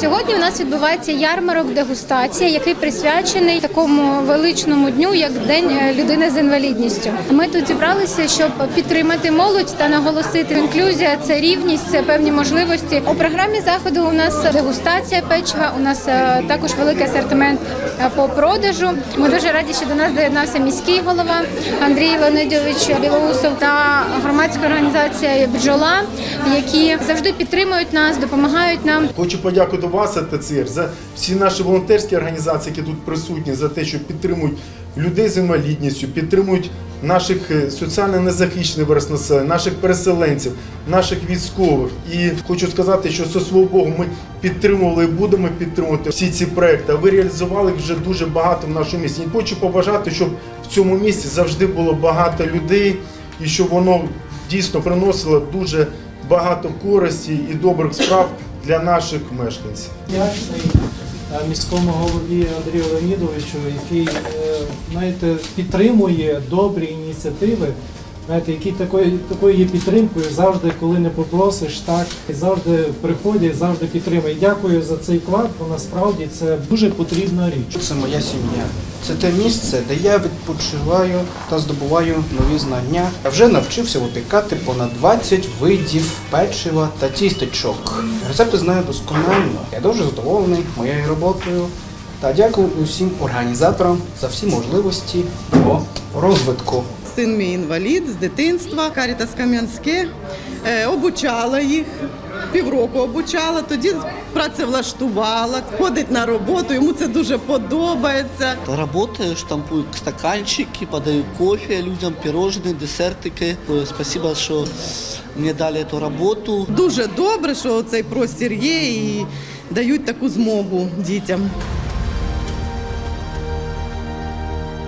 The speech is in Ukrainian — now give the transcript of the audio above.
Сьогодні у нас відбувається ярмарок дегустація, який присвячений такому величному дню, як День е, людини з інвалідністю. Ми тут зібралися, щоб підтримати молодь та наголосити інклюзія це рівність, це певні можливості. У програмі заходу у нас дегустація печива. У нас е, також великий асортимент е, по продажу. Ми дуже раді, що до нас доєднався міський голова Андрій Леонидович Білоусов та громадська організація Бджола, які завжди підтримують нас, допомагають нам. Хочу подякувати вас, АТЦР, за всі наші волонтерські організації, які тут присутні, за те, що підтримують людей з інвалідністю, підтримують наших е, соціально незахищених населення, наших переселенців, наших військових. І хочу сказати, що зі свого Богу ми підтримували і будемо підтримувати всі ці проекти. Ви реалізували вже дуже багато в нашому місті. І хочу побажати, щоб в цьому місті завжди було багато людей і щоб воно дійсно приносило дуже багато користі і добрих справ для наших мешканців. вдячний е, міському голові Андрію Леонідовичу, який е, знаєте, підтримує добрі ініціативи. Знаєте, які такої, такою є підтримкою завжди, коли не попросиш, так завжди приходять, завжди підтримує. Дякую за цей вклад, бо насправді це дуже потрібна річ. Це моя сім'я. Це те місце, де я відпочиваю та здобуваю нові знання. Я вже навчився випікати понад 20 видів печива та тістечок. Рецепти знаю досконально. Я дуже задоволений моєю роботою. Та дякую усім організаторам за всі можливості по розвитку Син мій інвалід з дитинства, Карітас Кам'янське, е, обучала їх. Півроку обучала, тоді працевлаштувала, ходить на роботу, йому це дуже подобається. Работаю, штампую стаканчики, подаю кофе людям, пирожные, десертики. Э, Спасибо, что мне дали эту работу. Дуже добре, що цей простір є і дають таку змогу дітям.